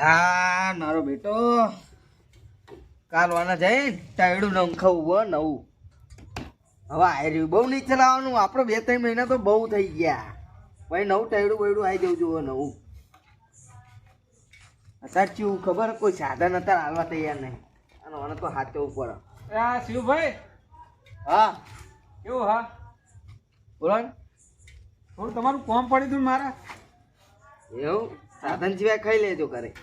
હા મારો બેટો. કાલ વાના જઈ ટાયડું નંખાવું બો નવું. હવે આવી રહ્યું બહુ નહીં ચલાવવાનું. આપણે બે ત્રણ મહિના તો બહુ થઈ ગયા. ભાઈ નવું ટાયડું બયડું આવી જવું જોઈએ નવું. અત્યારે ચેવું ખબર? કોઈ સાધન અત્યારે હાલવા તૈયાર નહીં. અને મને તો હાચવું ઉપર આ શિવભાઈ? હા. કેવું હા? બોલો. થોડું તમારું કોમ પડી હતું મારા? એવું? સાધન સિવાય ખાઈ લેજો ઘરે.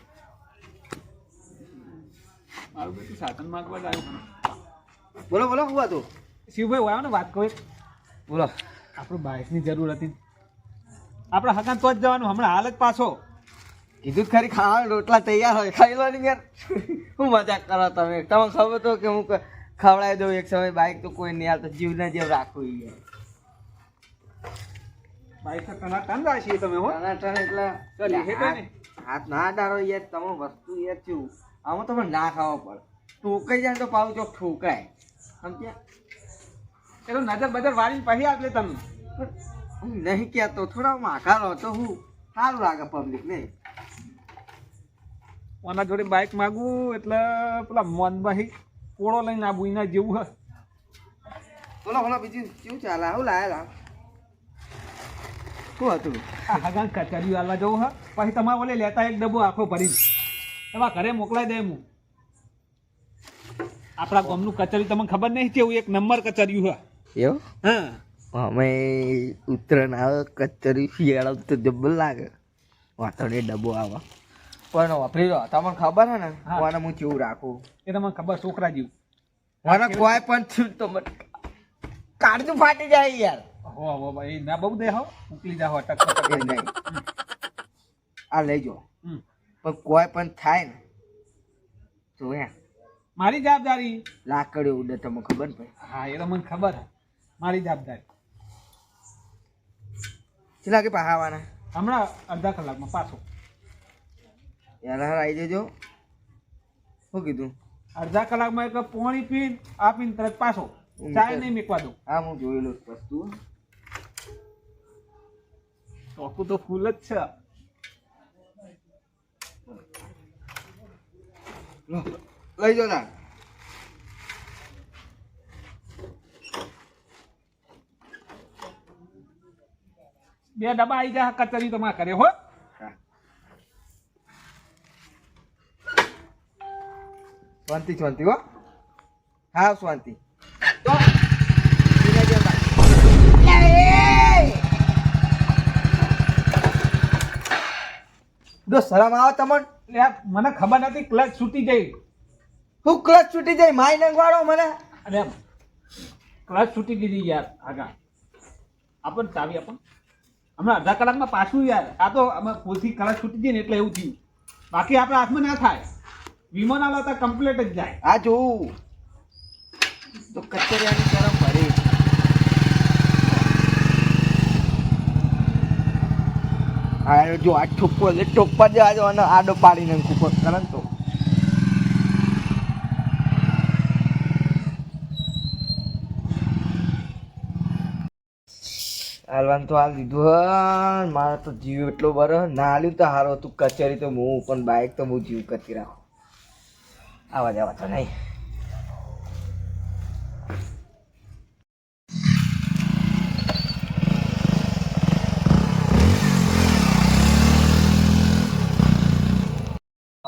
મારું બેટું સાધન માંગવા જ આવ્યું બોલો બોલો શું હતું શિવભાઈ આવ્યો ને વાત કહો બોલો. આપણું બાઇકની જરૂર હતી. આપણે હકાન તો જ જવાનું હમણાં હાલ જ પાછો. કીધું જ ખરી ખાવા રોટલા તૈયાર હોય ખાઈ લો ને યાર. હું મજાક કરો તમે? તમને ખબર તો કે હું ખવડાવી દઉં એક સમય બાઈક તો કોઈ નહીં આવતો જીવના જેવ રાખવું યાર. બાઇક તો તન રાખીએ તમે હો. ટનાટન એટલે. હાથ- ના ડારો યાર તમે વસ્તુ યાર શું? આમાં તમે ના ખાવા પડે. ઠોકાઈ જાય તો પાછું ચોક ઠોકાય. સમજ્યા? એનું નજર બજર વાળીને પછી આપલે તમે હું નહીં કહેતો થોડા માખા રહો તો હું સારું લાગે પબ્લિક ને. ઓના જોડે બાઇક માગું એટલે પેલા મોનભાઈ પોળો લઈને આ બુઈના જેવું હે. બોલો બોલો બીજું શું ચાલે? આવું લાયા શું હતું? આ હગાન કચેરી આલવા જવું હ. પછી તમારે ઓલે લેતા એક ડબ્બો આખો ભરીને. એમાં ઘરે મોકલાઈ દે હું. આપણા ગામનું કચેરી તમને ખબર નહીં કેવું એક નંબર કચેરી હોય એવું? હા. અમે ઉત્તરાયણ આવે કચેરી શિયાળા તો જબ્બર લાગે. વાતણે ડબ્બો આવે. પણ વાપરી રહ્યો તમને ખબર હે ને? હા. હું કેવું રાખું? એ તમને ખબર છોકરા જેવું. મને કોઈ પણ થયું તો કાળજું ફાટી જાય યાર. હો હો ભાઈ ના બહુ દે હો. મોકલી જાઓ ટક ટક નહીં. આ લઈ હમ. પણ કોઈ પણ થાય ને તો એ મારી જવાબદારી? લાકડી ઉડે તમને ખબર પડે. હા એ તો મને ખબર મારી જવાબદારી. કેટલા કે પહાવાના હમણાં અડધા કલાકમાં પાછો. યાર આવી જજો. શું કીધું? અડધા કલાકમાં એક પોણી પીન આપીને તરત પાછો. ચાય નહીં મેકવા દઉં. હા હું જોયેલું વસ્તુ. ચોખ્ખું તો ફૂલ જ છે. લઈ જાઓ ના બે ડબ્બા આવી જાય કચરી તો માં કરે હો. હા. શાંતિ શાંતિ હો. હા શાંતિ. તો ધીરે ધીરે બાય. દો શરમ આવે તમને? મને ખબર નથી ક્લચ છૂટી જઈ હું ક્લચ છૂટી જાય માય નંગવાડો મને. અરે ક્લચ છૂટી ગઈ યાર આગા આપણ ચાવી આપણ. હમણાં અડધા કલાકમાં પાછું યાર. આ તો અમે પોથી ક્લચ છૂટી ગઈ ને એટલે એવું થયું. બાકી આપણા હાથમાં ના થાય. વીમો ના લાવતા કમ્પ્લેટ જ જાય. આ જોવું તો કચરિયાની શરમ ભરી આ જો આ ઠોકો એટલે ટોપા જવા દો અને આડો પાડી નાખું કરે તો. હાલવાનું તો હાલ દીધું હ મારો તો જીવ એટલો બરો ના હાલ્યું તો હારો તું કચેરી તો હું, પણ બાઇક તો હું જીવ કરતી રાખું. આવા જવા તો નહીં.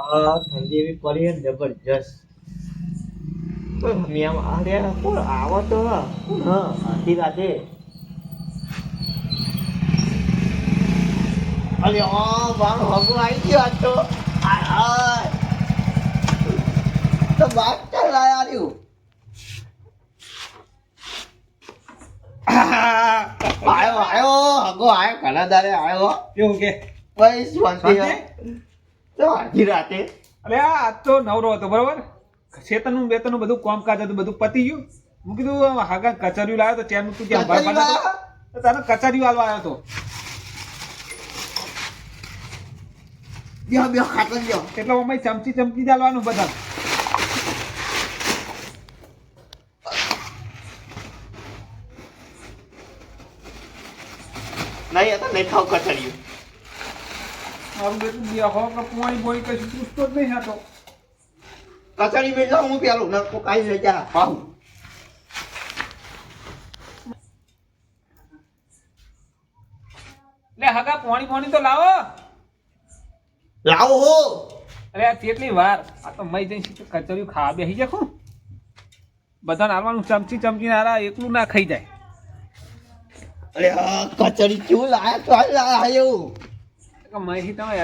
ઠંડી એવી પડી જબરજસ્ત. મિયામ અરે કોણ આવો તો? હા આખી રાતે. અરે ઓ મારો હગો આવી ગયો આજ તો. તો આવ્યું આયો આયો હગો આયો ઘણા દારે આયો. કેવું કે? ભાઈ શાંતિ? તો આખી રાતે. અરે આ તો નવરો હતો બરોબર? શેતનનું બેતનનું બધું કામકાજ હતું બધું પતી ગયું. હું કીધું હાગા કચરિયું લાવ્યો તો ચેનનું તું ત્યાં તો તારે કચરિયું હાલવા આવ્યો હતો બ્યો બ્યો ખાતર બ્યો એટલે અમે ચમચી ચમચી ચાલવાનું બધા? નહીં હતા નહીં ખાવ કચરિયું મારું બેટું બે કે પોણી બોણી કશું પૂછતો જ નહીં હતો. કચડી જાઉં હું પેલું નકો કાઈ લઈ જા. પાઉં લે હગા પોણી પોણી તો લાવો. લાવો હો. અરે આ કેટલી વાર આ તો મય જઈને કચોરી ખાવા બેસી જાય ખું. બધાને આવવાનું ચમચી ચમચી આરા એકલું ના ખાઈ જાય. અરે આ કચડી કેવું લાયા તો લાયા કે મહીથી તમે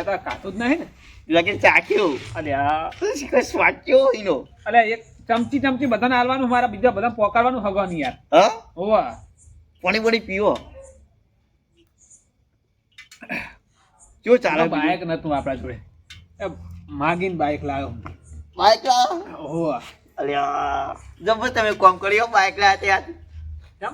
જ નહીં ને? ચાખ્યો. એનો? એક ચમચી ચમચી બધાને હાલવાનું મારા બીજા બધા પોકારવાનું હગવાનું યાર. હા? હોવા. પાણી પાણી પીવો. કેવું ચાલે બાઇક નતું આપણા જોડે. માગીને બાઇક લાવ્યો હું. બાઈક લાવ હોવા. અલ્યા જબર તમે કોમ કર્યો બાઈક લાયા ત્યાં કેમ?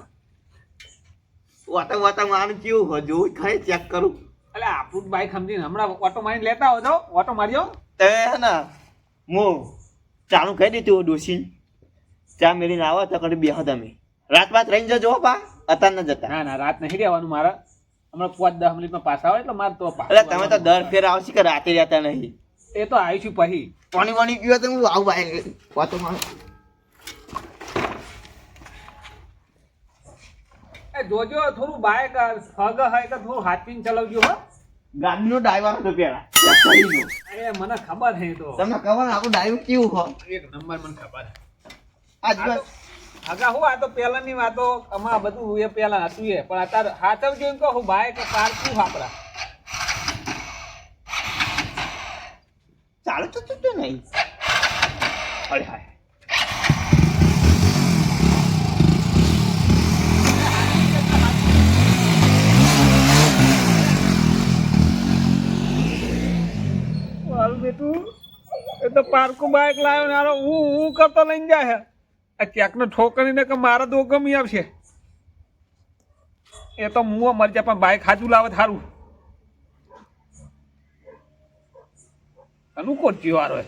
વાતા વાતા મારું કેવું હજુ ખરે ચેક કરું. અલે આપણું બાઇક સમજીને હમણાં ઓટો મારીને લેતા આવો છો? ઓટો માર્યો? તે હે ને હું ચાલુ કહી દીધું ડોસી ચા મેળીને આવો તો કરી બેહો તમે. રાત બાત રહીને જજો પા અતાર અત્યાર ન જતા. ના ના રાત નહીં રહેવાનું મારા. હમણાં પાંચ દસ મિનિટમાં પાછા આવે એટલે મારે તો એટલે તમે તો દર ફેર આવશે કે રાતે રહેતા નહીં? એ તો આવીશું પછી. પાણી વાણી ગયો તો હું આવું ભાઈ વાતો મારું. એ જોજો થોડું બાઇક હગ હોય કે થોડું હાથીને ચલાવજો હો. ગાડીનો ડ્રાઈવર હતો પેલા. અરે મને ખબર હે તો. તમને ખબર ને ડ્રાઈવર કેવું હો? એક નંબર મને ખબર આજ બસ તો- આગા હું આ તો પહેલાની વાતો અમાર બધું એ પહેલા હતું એ પણ અત્યારે હાથવજો એમ કહું બાઇક કાર શું વાપરા? ચાલુ તો તો નહીં. અરે હાય મારું બેટું એ તો પારકું બાઇક લાવ્યો ને આરો હું હું કરતો લઈને જાય આ ક્યાંકનો ઠોકરીને કે મારા દો ગમી આવશે. એ તો મું મરી જાય પણ બાઇક હાજુ લાવે સારું અનુકૂળ જીવારો હે?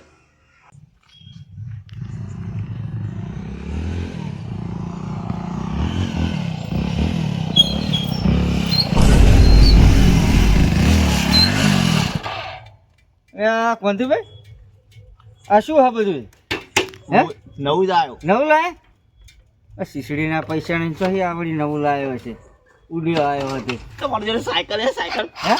કોંતીભાઈ આ શું હા બધું? હે? નવું જ આવ્યો. નવું લાય? આ શીસડીના પૈસા ને તો અહીં આવડી નવું લાવ્યો છે ઉડ્યો આવ્યો હતો તમારી જોડે સાયકલ હે સાયકલ. હે?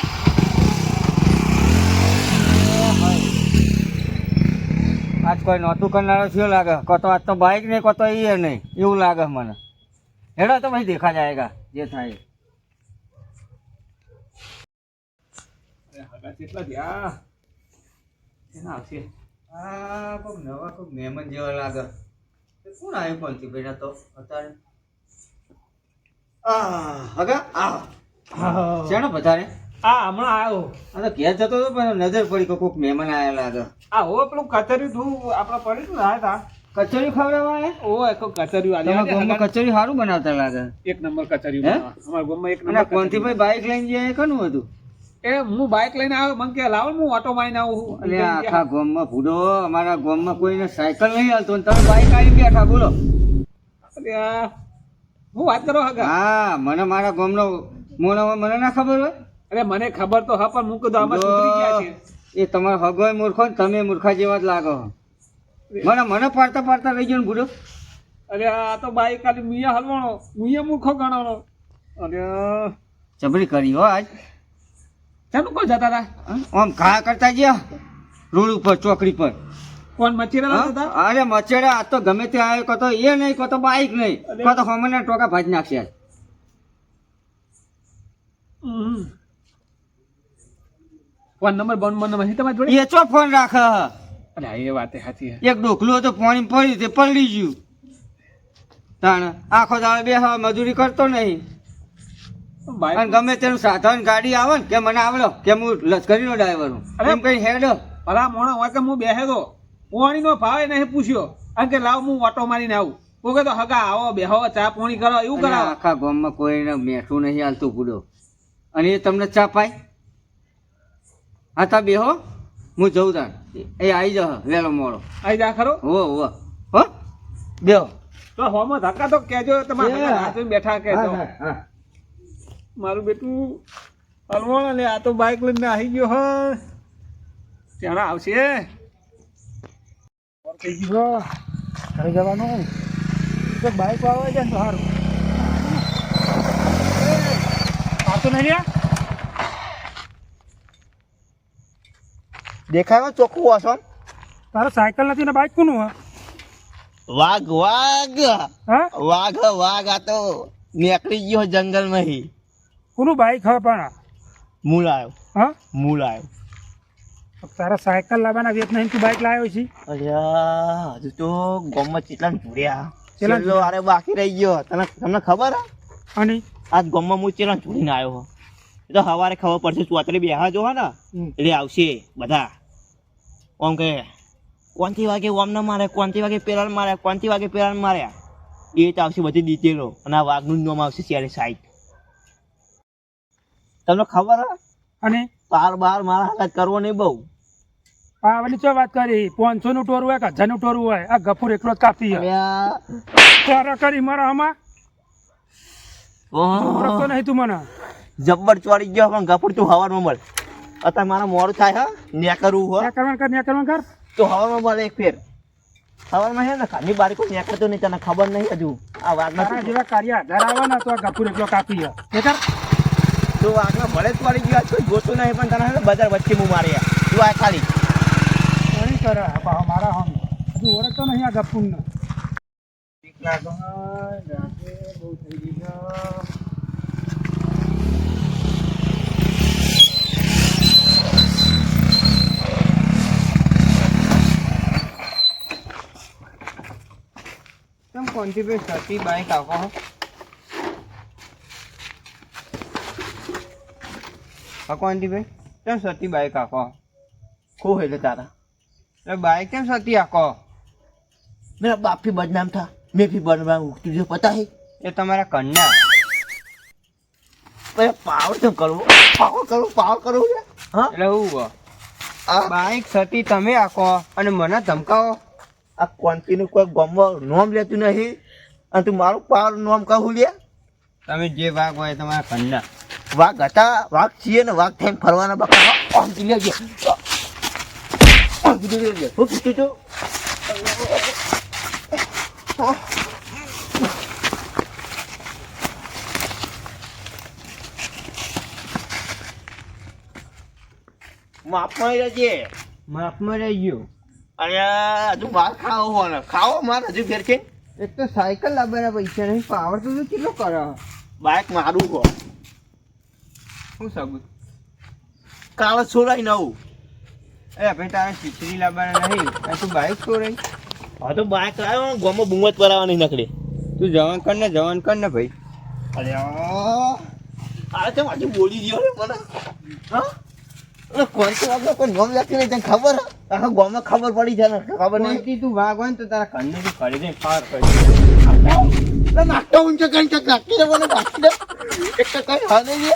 આજ કોઈ નહોતું કરનારો થયો લાગે. કોતો આજ તો બાઇક નહીં કોતો એ નહીં. એવું લાગે મને. હેડો તો પછી દેખા જાયગા જે થાય. કેટલા થયા? એના આવશે? કોઈક નવા કોઈક મહેમાન જેવા લાગે. કોણ આવ્યું તો અત્યારે. હગા આ. શેનો બધાને આ હમણાં આવ્યો. અને ઘેર જતો હતો પણ નજર પડી કે કોઈક મહેમાન આવ્યા લાગે. આ હો પેલું કચેરી તું આપણે પડ્યું હતું ને આ તા. કચોરી ખવડાવવા આયા? ઓ એક કચરિયું તમારા ગામમાં કચોરી સારું બનાવતા લાગે. એક નંબર કચરિયું હે? બનાવવા. અમારા ગામમાં એક નંબર કોનથી ભાઈ બાઇક લઈને જાય કનું હતું? એ હું બાઇક લઈને આવ્યો મને કે લાવો હું ઓટો મારીને આવું અને આખા ગામમાં ભૂડો અમારા ગામમાં કોઈને સાયકલ નહીં હાલતો ને તમે બાઇક આવી બેઠા બોલો. હું વાત કરો હગા હા મને મારા ગામનો મોનો મને ના ખબર હોય? અરે મને ખબર તો હા પણ હું કીધું આમાં સુધરી ગયા છે. એ તમારો હગોય મૂર્ખો ને તમે મૂર્ખા જેવા જ લાગો. મને મને પાડતા પાડતા રહી ગયો ને ભૂડો. અરે આ તો બાઇક ખાલી મિયા હલવાનો મુયા મૂર્ખો ગણવાનો અરે જબરી કરી હો આજ. ચાનું કોઈ જતા હતા? આમ ઘા કરતા ગયા? રોડ ઉપર ચોકડી પર. કોણ મચીરેલા હા? હતા અરે મચેડા આ તો ગમે તે આવ્યો કતો એ નહીં કતો બાઈક નહીં. કતો હોમના ટોકા ભાજી નાખશે. ફોન નંબર બોન નંબર છે તમારી જોડે? એ ચો ફોન રાખ? અરે એ વાત સાચી એક ડોકલું હતો પાણી પડી તે પલળી ગયું. તાણ આખો દાડો બે હવે મજૂરી કરતો નહીં. અને ગમે તેનું સાધન ગાડી આવે ને કે મને આવડો કે હું લશ્કરીનો ડ્રાઈવર હું એમ કઈ હેડો. ભલા મોણો હોય કે હું બેહેલો પોણીનો ભાવ એ નહીં પૂછ્યો. અને કે લાવ હું ઓટો મારીને આવું. હું કહેતો હગા આવો બેહો ચા પોણી કરો એવું કરો આખા ગામમાં કોઈને મેઠું નહીં હાલતું પૂડો અને એ તમને ચા પાય? હા તા બેહો. હું જઉં તાણ એ આવી જા વેલો મોડો. આઈ જા ખરો. હો હો. હો બેહો. તો હોમાં ધક્કા તો કેજો તમારા બેઠા હા, હા. મારું બેટું હલવણ અને આ તો બાઇક લઈને આવી ગયો હ. ત્યાં આવશે. થઈ ગયો ઘરે જવાનું. તો બાઈક આવે છે ને તો સારું આવતો નહીં રહ્યા? દેખાય ચોખ્ખું વાસણ તારો સાયકલ નથી ને બાઇક કોનું હે? વાઘ વાઘ. હા? વાઘ વાઘ આ તો નીકળી ગયો જંગલમાં કોનું બાઈક હવે પણ? મૂળ આવ્યો. હા? મૂળ આવ્યો. તારા સાયકલ લાવવાના વેત નહીં તું બાઈક લાવ્યો છે? અલ્યા હજુ તો ગોમમાં ચેટલા જોડ્યા ચેટલા અરે બાકી રહી ગયો. તને તમને ખબર અને? આજ ગોમમાં હું ચેટલા જોડીને આવ્યો એ તો સવારે ખબર પડશે ચોતરી બેહા જો ને? એટલે આવશે બધા. ઓમ કે કોનથી વાગે ઓમ ના મારે? કોનથી વાગે પેલા માર્યા કોનથી વાગે પેલા માર્યા એ તો આવશે બધી ડિટેલો અને આ વાઘનું જ નામ આવશે ત્યારે સાઈડ તમને ખબર અને? પાર બાર મારા હાથ કરવો નહીં બહુ. હા બધી શું વાત કરી? પાંચસો નું ટોરું હોય કે હજારનું ટોરું હોય? આ ગફુર એકલો જ કાપી કરી મારા આમાં ઓળખતો નહીં તું મને. જબ્બર ચોરી ગયો પણ ગપડ તું હવારમાં મળે. અત્યારે મારા મોડું થાય હા. ન્યા કરવું હો. કરવાનું કર ન્યા કરવાનું કર. તો હવામાં મળે એક ફેર. ને ઘરની બારી કોઈ ન્યા કરતો નહીં તને ખબર નહીં હજુ. આ વાત જેવા કાર્ય આધાર આવે ને તો આ ગફુર એકલો કાપી હે તો આખા ભલે જ ચોરી ગયો કોઈ જોતું નહીં, પણ તને બજાર વચ્ચે હું મારી તું આ ખાલી. નહીં કરે મારા હમ હજુ ઓળખતો નહીં આ ગફુર ને તમ કોનથી બે સતી બાઈક આવો કાકો આંટીભાઈ કેમ સતી બાઈક આખો ખૂબ એટલે તારા. એ બાઈક કેમ સતી આખો મેરા બાપી બદનામ થા. મેં બી બદનામ તુજે પતા હે? એ તમારા કન્યા. પણ પાવર તો કરવો પાવર કરવો પાવર કરવો છે? હા? એટલે હું બાઈક સતી તમે આખો અને મને ધમકાવો. આ કોન્ટીનું કોઈ ગમવા નોમ લેતું નહીં. અને તું મારું પાવર નોમ કહું લે તમે જે ભાગ હોય તમારા કન્યા. વાઘ હતા વાઘ છીએ ને વાઘ થઈને ફરવાના બકા ઓમ હું. કીધું તું માપમાં રહેજે માપમાં રહેજો અરે હજુ માર ખાવો ખાવો માર હજુ ઘેર છે એક તો સાયકલ લાવવાના પૈસા નહીં પાવર તો કેટલો કરો? બાઇક મારું હો શું સાબુત કાળા છોરાઈ નવું એ ભાઈ તારે ખીચડી લાવવાના નહીં. તું બાઇક છોરાઈ હા તો બાઇક લાવ્યો ગોમાં બુમત પરાવા નહીં નકડી તું જવાન કર ને જવાન કર ને ભાઈ. અરે આ. તો આજે બોલી ગયો રે મને? હા? કોણ તો આપણે? કોઈ નામ લખી નહીં તને ખબર? આખા ગામમાં ખબર પડી છે ને. ખબર નહીં. તું વાઘ હોય ને તો તારા ઘરને તું કરી દે ફાર કરી નાખતો ઊંચો કરી નાખી દે મને નાખી દે. એક તો કઈ હા નહીં લે.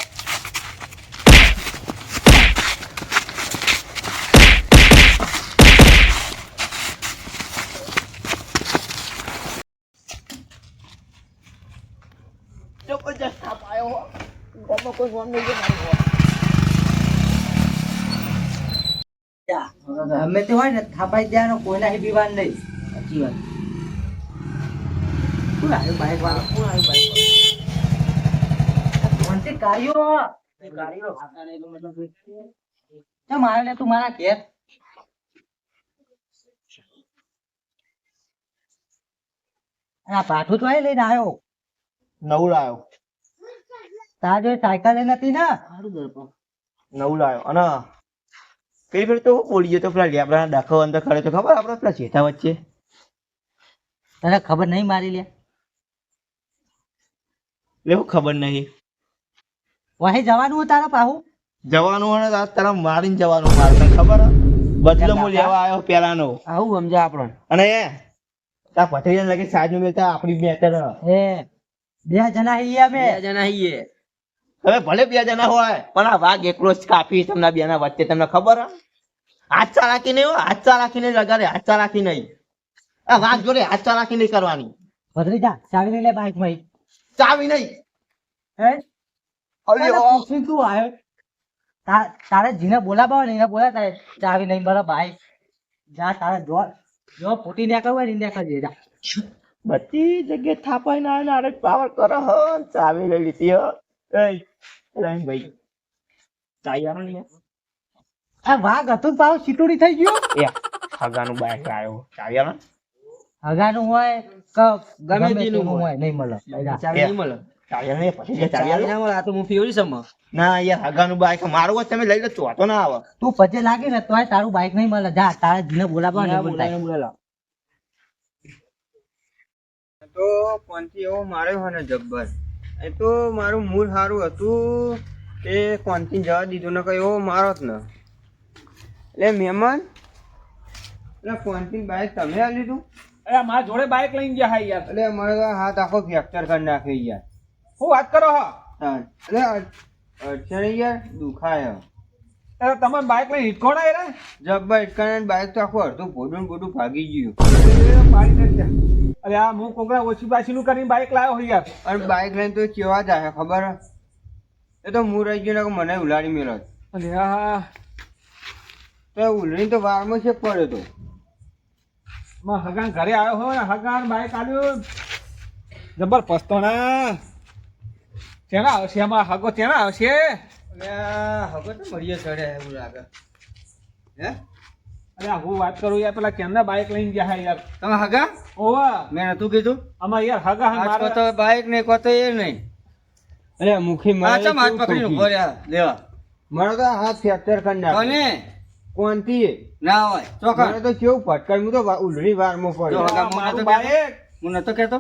જબરજસ્ત થાપ આવ્યો હો. ગામમાં કોઈ નામ નહીં લે મારું હો. ગમે તે હોય ને થાપાઈ દેવાનો કોઈના વિવાદ નહીં. સાચી વાત. કોણ આવ્યું બાઈક વાળો? કોણ આવ્યું બાઈક વાળો? ચમ આવ્યો લે તું મારા ઘેર. આ પાઠું તો લઈને આવ્યો. નવું લાવ્યો તાર સાયકલ નથી ને? નવું લાવ્યો અને પેલી ફેર તો બોલી ગયો તો પેલા લેબડાના ડખો અંદર ખડે તો ખબર? આપણે પેલા ચેતા વચ્ચે. તને ખબર નહીં મારી લે? એવું ખબર નહીં. વહી જવાનું તારા પાહુ? જવાનું અને ને તારા મારીને જવાનું મારે તને ખબર હે? બદલો હું લેવા આવ્યો પેલાનો. આવું સમજા આપણને. અને એ તાર ભત્રીજાને લગે સાજુ મેલતા આપણી બેટર હે બે જણા છીએ બે જણા છીએ હવે ભલે બે જણા હોય પણ આ વાઘ એકલો જ કાપી તમને બેના વચ્ચે તમને ખબર? હાથચા રાખી નહીં હો હાથચા રાખીને લગાડે હાથચા રાખી નહીં. આ વાઘ જોડે હાથચા રાખી નહીં કરવાની. ભદ્રીજા ચાવી લઈ લે બાઈકમાં ચાવી નહીં. હે? અરે ઓ. પૂછીને તું આવ્યો તારે જીને બોલાવા ને એને બોલા તારે ચાવી નહીં બરાબર ભાઈ જા તારે જો જો ફૂટી ને હોય ને ઈ જા બધી જગ્યાએ થાપાઈ ના નારે પાવર કરો હ ચાવી લઈ લીધી હો. એય રહીમ ભાઈ. ચાઈ ને આ વાઘ હતું ને પાછું થઈ ગયું? એ હગાનું બાઈક આવ્યો ચાવી હગાનું હોય કે ગમે ગમે તેનું તેનું હોય. હોય નહીં મળે. નહીં મળે. ચાવી આનો પછી જે ચાવી ચાવી આનો ના મળે. આ તો હું ફેવરી સમ ના યાર હગાનું બાઈક મારું હોય તમે લઈ લો ચોથો ના આવે. તું પજે લાગે ને તોય તારું બાઈક નહીં મળે. જા તારે જીને બોલાવવા ને તો કોનથી એવો માર્યો હોય ને જબ્બર. એ તો મારું મૂળ સારું હતું એ કોનથી જવા દીધું ને કયો મારો જ ન. એટલે મહેમાન એટલે કોનથી બાઈક તમે આ લીધું? અરે મારા જોડે બાઇક લઈને ગયા હા યાર. એટલે અમારે તો હાથ આખો ફ્રેક્ચર કરી નાખ્યો યાર. હું વાત કરો હો? એટલે અડ- અડચણ યાર દુખાય. અરે તમે બાઇક લઈને હિટકોણ આવ્યા જબ્બા જબ્બર બાઇક તો આખું અડધું ને ભોડું ભાગી ગયું. પાડી ત્યાં. અરે આ હું કોકરા ઓછી પાછીનું કરીને બાઇક લાવ્યો હોય યાર. અને બાઈક લઈને તો કેવા જાય ખબર? એ તો હું રહી ગયો ને મને ઉલાડી મેળો અને આ તો ઉલડી તો વારમાં છે પડ્યો તો. માં હગાન ઘરે આવ્યો હોય ને હગાન બાઇક આલ્યું. જબર પસ્તો તેના આવશે એમાં હગો તેના આવશે? અને હવે તો મળીએ ચડે એવું લાગે. હે? અરે હું વાત કરું યાર પેલા કેમના બાઇક લઈને ગયા યાર? તમે હગા? ઓવા. મેં નતું કીધું? આમાં યાર હગા હા તો બાઈક નહીં કોતો એ નહીં. અરે મુખી આ ચમ હાથ પકડી ઊભો રહ્યા? લેવા મારો તો હાથ ફ્રેક્ચર કરી નાખ્યો કોને? કોનથી ના હોય. મને ચોખા તો કેવું ફટકાય? હું તો ઉલડી વારમાં પડ્યો. હગા આ તો બાઇક હું નતો કેતો?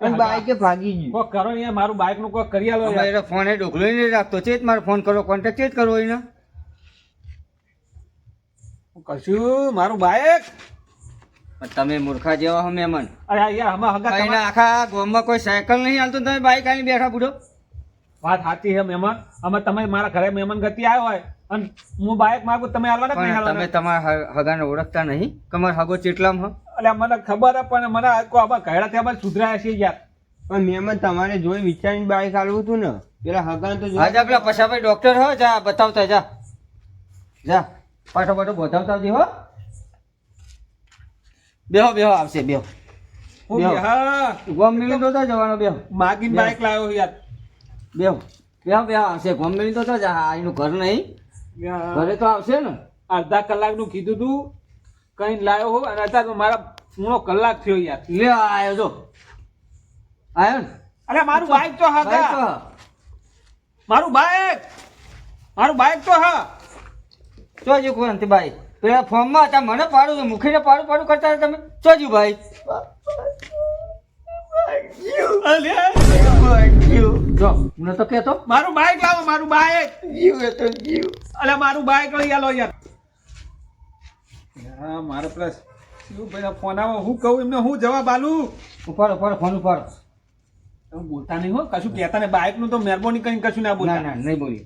પણ બાઈકે ભાગી ગયું. કોક કરો ને યાર મારું બાઇકનું કોક કરી આલો ફોન એ ઢોકલો નહીં રાખતો. ચેત મારે ફોન કરો કોન્ટેક્ટ ચેત કરો એને કશું મારું બાઈક તમે મૂર્ખા જેવા હો મહેમાન. અરે યાર આમાં હગા અહીંના આખા ગોમમાં કોઈ સાયકલ નહીં હાલતું તમે બાઈક આવીને બેઠા બુડો વાત સાચી છે મહેમાન. અમે તમે મારા ઘરે મહેમાન ગતિ આવ્યો હોય અને હું બાઈક માંગુ તમે કે નહીં તમે તમારા હગાને ઓળખતા નહીં? કમર હગો ચેટલામ હ? એટલે મને ખબર હે પણ મને આખો આમાં ઘરડા ત્યાં સુધરાયા છે યાર. પણ મહેમાન તમારે જોઈ વિચારીને બાઈક આલવું હતું ને? પેલા હગાને તો આજે પેલા પછાભાઈ ડોક્ટર હો જા બતાવતા જા. જા. પાછો બતાવતા આવજે હો. બેહો બેહો આવશે બેહો. ગોમ મિલી તો જવાનો બેહો. માગીને બાઈક બાઇક લાવ્યો યાર. બેહો. બેહો બેહો આવશે. ગોમ મિલી તો જ એનું ઘર નહીં. ઘરે તો આવશે ને. અડધા કલાકનું કીધું તું. કઈ લાવ્યો હો. અને અત્યારે મારા પૂરો કલાક થયો યાર. લે આયો જો. આયો ને. અરે મારું બાઇક તો હા બાઈક તો. હ. મારું બાઇક મારું બાઇક તો હા. ચોજ્યું કોઈ નથી ભાઈ. પેલા ફોર્મમાં હતા મને પાડું છે મુખીને પાડું પાડું કરતા હતા તમે. ચોજ્યું ભાઈ. જો મને તો કહેતો. મારું બાઇક લાવો મારું બાઈક જીવ એ તો જીવ અલે મારું બાઈક લઈ આલો યાર. હા મારે પ્લસ શું ભાઈ ફોન આવો હું કહું એમને હું જવાબ આલું ઉપાડો ઉપાડો ફોન ઉપાડો. તમે બોલતા નહીં હો કશું કહેતા ને બાઇકનું તો મહેરબાની કરીને કશું ના બોલતા. ના નહીં બોલીએ.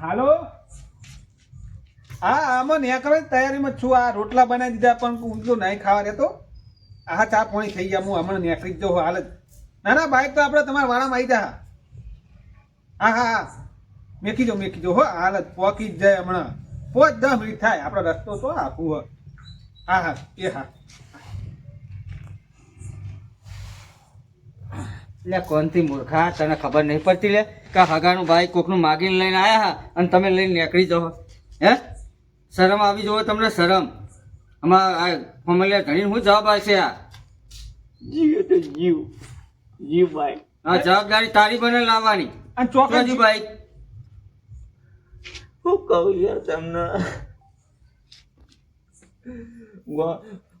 હાલો? હા, આમાં નેકળે તૈયારીમાં જ છું. આ રોટલા બનાવી દીધા, પણ હું તો નહીં ખાવા રહેતો આ ચા પાણી થઈ ગયા, હું હમણાં નીકળી જ જાઉં, હાલ જ. ના ના બાઇક તો આપણે તમારા વાળામાં આવી જા. હા હા હા. મેકી જો મેકી જો હો, હાલ જ. પોકી જ જાય હમણાં. પોચ દસ મિનિટ થાય. આપણો રસ્તો તો આખું હા હા, એ હા. એટલે કોણથી મૂર્ખા? તને ખબર નહીં પડતી લે કે હગાનું ભાઈ કોકનું માગીને લઈને આવ્યા હા અને તમે લઈને નીકળી જાઓ. હે? શરમ આવી જુઓ તમને શરમ. આમાં આ ફમલિયા ઘણી શું જવાબ આવશે આ? જીવ તો જીવ. જીવ ભાઈ. હા જવાબદારી તારી બને લાવવાની. અને ચોકડી ભાઈ? શું કહું યાર તમને?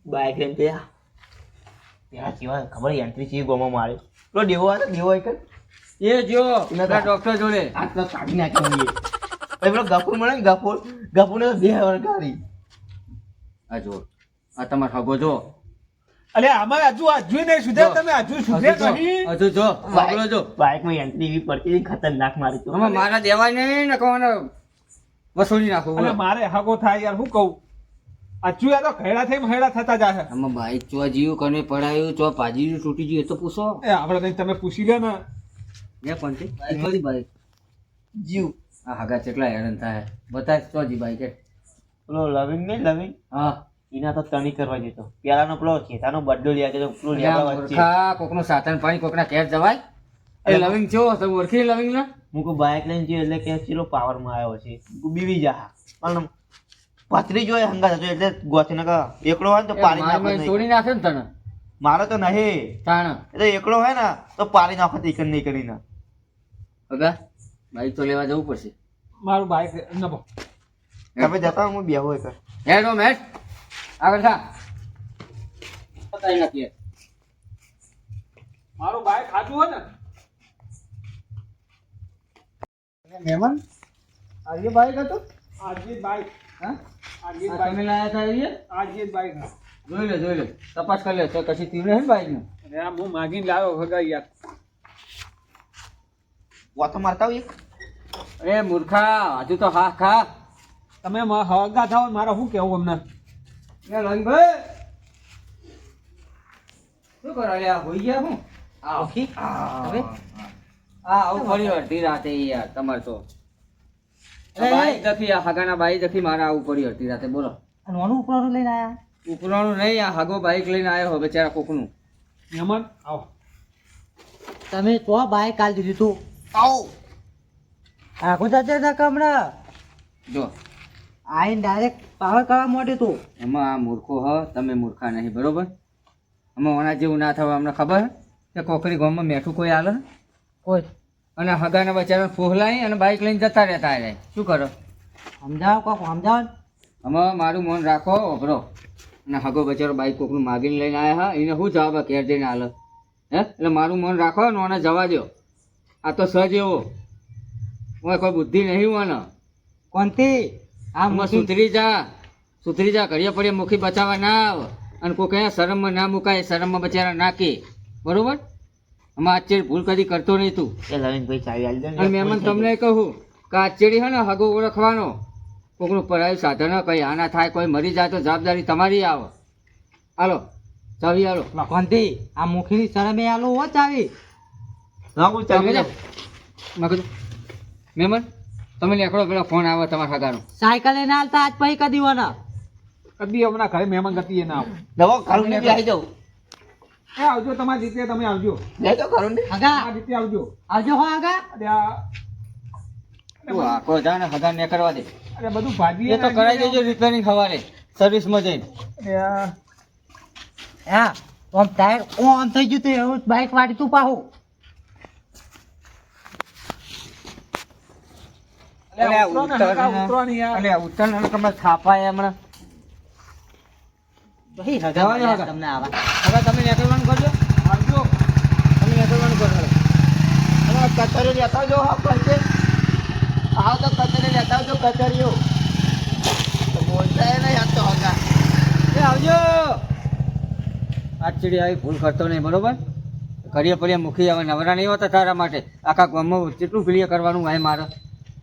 બાઈક લઈને ત્યાં ત્યાં સિવાય ખબર એન્ટ્રી છે ગોમાં મારે. પેલો દેવો આવે દેવો એક એ જો પેલા ડોક્ટર જોડે. આ તો કાઢી નાખ્યો એ. પછી પેલો ગફુર મળે ને ગફુર ગફુરને તો બે વાર કાઢી આ જો આ તમારો હગો જો. અલે આમાં હજુ હજુ નહીં સુધે તમે હજુ સુધે નહીં. હજુ જો મામલો જો. બાઇકમાં એન્ટ્રી એવી પડતી ખતરનાક મારી તો. મારા દેવાય નહીં ને કોને વસૂલી નાખો મારે હગો થાય યાર હું કહું? હજુ યાર તો ખૈડા થઈ ખૈડા થતા જાય આમાં બાઈક ચો જીવ કને પડાયું ચો પાજી તૂટી ગયું એ તો પૂછો. એ આપણે નહીં તમે પૂછી લે ને. લે કોણ બાઈક ભાઈ બાઈક જીવ. આ હાગા કેટલા હેરાન થાય. બતાય તો જી ભાઈ કે. પેલો લવિંગ નહીં લવિંગ? હા. એના તો તણી કરવા જતો. પેલાનો પેલો ખેતાનો બડ્ડો લ્યા જતો પેલો લ્યા વચ્ચે. કોકનો સાતન પાણી કોકના ઘેર જવાય. એ લવિંગ છો તમે ઓળખી લવિંગ ને મૂકું બાઇક લઈને જઈએ એટલે કે ચેલો પાવરમાં આવ્યો છે. બીવી જા. પણ પથરી જોઈએ હંગા થતો એટલે ગોથી નકા એકલો હોય ને તો પાણી નાખો નાખે ને તને. મારો તો નહીં. તાણ. એટલે એકડો હોય ને તો પાણી નાખો તીકન નહીં કરીને. હગા બાઈક તો લેવા જવું પડશે. મારું બાઈક નબો તમે જતા હું બેહો એક હેડ મેટ. આગળ થા. બતાવી નાખીએ મારું બાઈક ખાતું હોય ને. મહેમાન આજે બાઈક હતું? આજે બાઈક. હા? તમે લાયા હતા એ આજે બાઈક જોઈ લે જોઈ લે. તપાસ કરી લે. તો કશી તીવ્ર હે બાઈકનું? આ હું માગીને લાવ્યો ભગા યાર. વાતો મારતા હોય અરે મૂર્ખા હજુ તો હા ખા. તમે મ- હગા થાવ મારે શું કેવું અમને? એ રંગભાઈ. શું કરો લે હોઈ ગયા હું. આવો ઓખી? હવે? આ આવું ફરી રાતે યાર તમારે તો. દખી આ હાગાના બાઈ દખી મારા આવું પડી અડધી રાતે બોલો. નોનું ઉપરાનું લઈને આયા? ઉપરાણું નહીં આ હાગો બાઈક લઈને આવ્યો હવે બચારા કોકનું. મહેમાન આવો. તમે તો બાઈક કાલ દીધું તું. આવો. આખો જાતે ના કમરા જો. આઈને ડાયરેક્ટ પાવર કરવા માંડ્યું તું. એમાં આ મૂર્ખો હ તમે મૂર્ખા નહીં બરોબર? આમાં ઓના જેવું ના થવા અમને ખબર? કે કોકરી ગામમાં મેઠું કોઈ આલે? કોઈ. અને હગાના બચારા ફોહલાઈ અને બાઇક લઈને જતા રહેતા રહે. શું કરો? સમજાવો કોક સમજાવો ને. મારું મન રાખો ઓભરો અને હગો બચારો બાઈક કોકનું માગીને લઈને આવ્યા હા એને શું જવાબ હે ઘેર જઈને હાલ. હે? એટલે મારું મન રાખો ને ઓને જવા દો આ તો સજ એવો. ઓય કોઈ બુદ્ધિ નહીં ઓને કોનથી? આ આમાં સુધરી જા. સુધરી જા ઘડીએ પડીએ મુખી બચાવવા ના આવ. અને કોઈ કયા શરમમાં ના મુકાય શરમમાં બચારા નાખી. બરોબર? આમાં આચેડ ભૂલ કદી કરતો નહીં તું. એ લવિનભાઈ ચાવી આલી દે અને મહેમાન તમને કહું કે આચેડી હે ને હગો ઓળખવાનો. કોકનું પરાયું સાધન કઈ આના થાય કોઈ મરી જાય તો જવાબદારી તમારી આવે. હાલો ચાવી હાલો. મકવંતી આ મુખીની શરમે આલો હો ચાવી. તમે જાઓ. મગજ મહેમાન તમે લેખડો પેલો ફોન આવે તમારા ખાતાનો. સાયકલ એને હાલતા આજ પછી કદી વાના કદી હમણાં ઘરે મહેમાન ગતિ ના આવો. દવા કરું આવી જાઉં. એ આવજો તમારી રીતે તમે આવજો. લે તો કરું ને. હગા. આ રીતે આવજો. આવજો હો હગા. અરે આ તું આખો જા ને હગા ને કરવા દે. અરે બધું ભાજી એ તો કરાઈ દેજો રિપેરિંગ સર્વિસ સર્વિસમાં જઈને. અરે આ હા ઓમ ટાયર ઓન થઈ ગયું તું એવું બાઈક વાળી તું પાહું. ઉત્તર ઉત્તર થાપાય હમણાં ભાઈ હગા જવા દો મળ્યા હગા. તમને આવા. હવે તમે કરજો. આવજો. તમે નીકળવાનું કરજો હવે. કચરી લેતા જો હા પડશે આવ તો કચરી લેતા આવજો કચરીઓ. તો બોલતા નહીં આ તો હગા. એ આવજો. આચડી આવી ભૂલ કરતો નહીં બરોબર? કરીએ પડીએ મૂકી આવે નવરા નહીં હોતા તારા માટે. આખા ગામમાં કેટલું ક્લિયર કરવાનું હોય મારે?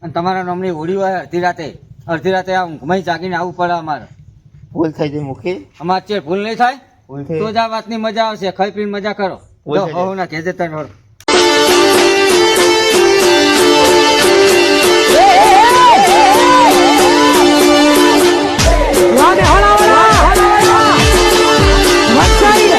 અને તમારા નામની હોળી હોય અડધી રાતે. અડધી રાતે આ ઊંઘમાં જાગીને આવવું પડે અમારે. ભૂલ થઈ જાય મુખી અમારે ભૂલ નહીં થાય? તો જ આ વાતની મજા આવશે. ખાઈ પીને મજા કરો. હો ના કેજે તને